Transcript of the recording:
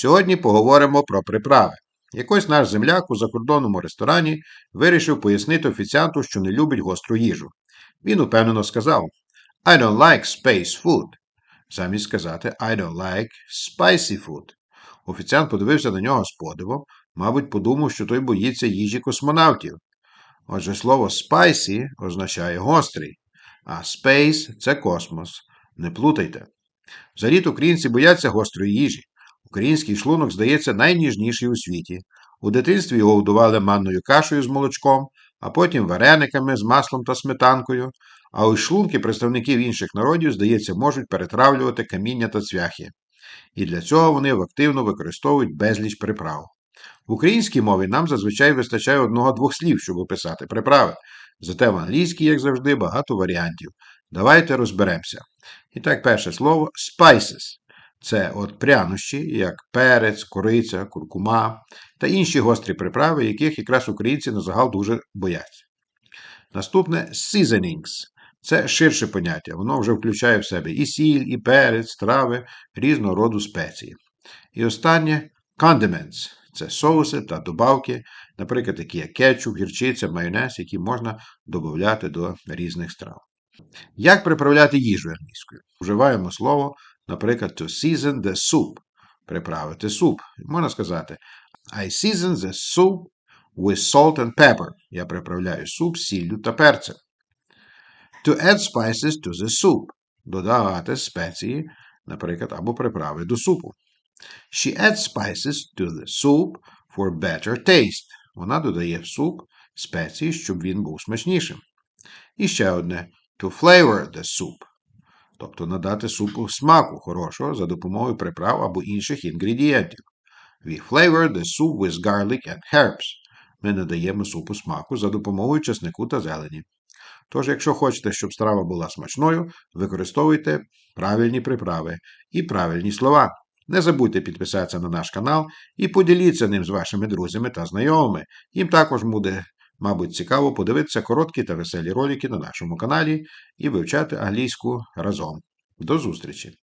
Сьогодні поговоримо про приправи. Якось наш земляк у закордонному ресторані вирішив пояснити офіціанту, що не любить гостру їжу. Він упевнено сказав I don't like space food. Замість сказати I don't like spicy food. Офіціант подивився на нього з подивом, мабуть, подумав, що той боїться їжі космонавтів. Отже, слово spicy означає гострий, а space це космос. Не плутайте. Взагалі українці бояться гострої їжі. Український шлунок, здається, найніжніший у світі. У дитинстві його годували манною кашею з молочком, а потім варениками з маслом та сметанкою. А ось шлунки представників інших народів, здається, можуть перетравлювати каміння та цвяхи. І для цього вони активно використовують безліч приправ. В українській мові нам зазвичай вистачає одного-двох слів, щоб описати приправи. Зате в англійській, як завжди, багато варіантів. Давайте розберемося. І так, перше слово spices. Це от прянощі, як перець, кориця, куркума та інші гострі приправи, яких якраз українці на загал дуже бояться. Наступне seasonings. Це ширше поняття. Воно вже включає в себе і сіль, і перець, трави, різного роду спеції. І останнє condiments. Це соуси та добавки, наприклад, такі як кетчуп, гірчиця, майонез, які можна додати до різних страв. Як приправляти їжу англійською? Вживаємо слово, наприклад, to season the soup. Приправити суп. Можна сказати I season the soup with salt and pepper. Я приправляю суп сіллю та перцем. To add spices to the soup. Додавати спеції, наприклад, або приправи до супу. She adds spices to the soup for better taste. Вона додає в суп спеції, щоб він був смачнішим. І ще одне to flavor the soup. Тобто надати супу смаку хорошого за допомогою приправ або інших інгредієнтів. We flavor the soup with garlic and herbs. Ми надаємо супу смаку за допомогою чеснику та зелені. Тож, якщо хочете, щоб страва була смачною, використовуйте правильні приправи і правильні слова. Не забудьте підписатися на наш канал і поділіться ним з вашими друзями та знайомими. Їм також буде, мабуть, цікаво подивитися короткі та веселі ролики на нашому каналі і вивчати англійську разом. До зустрічі!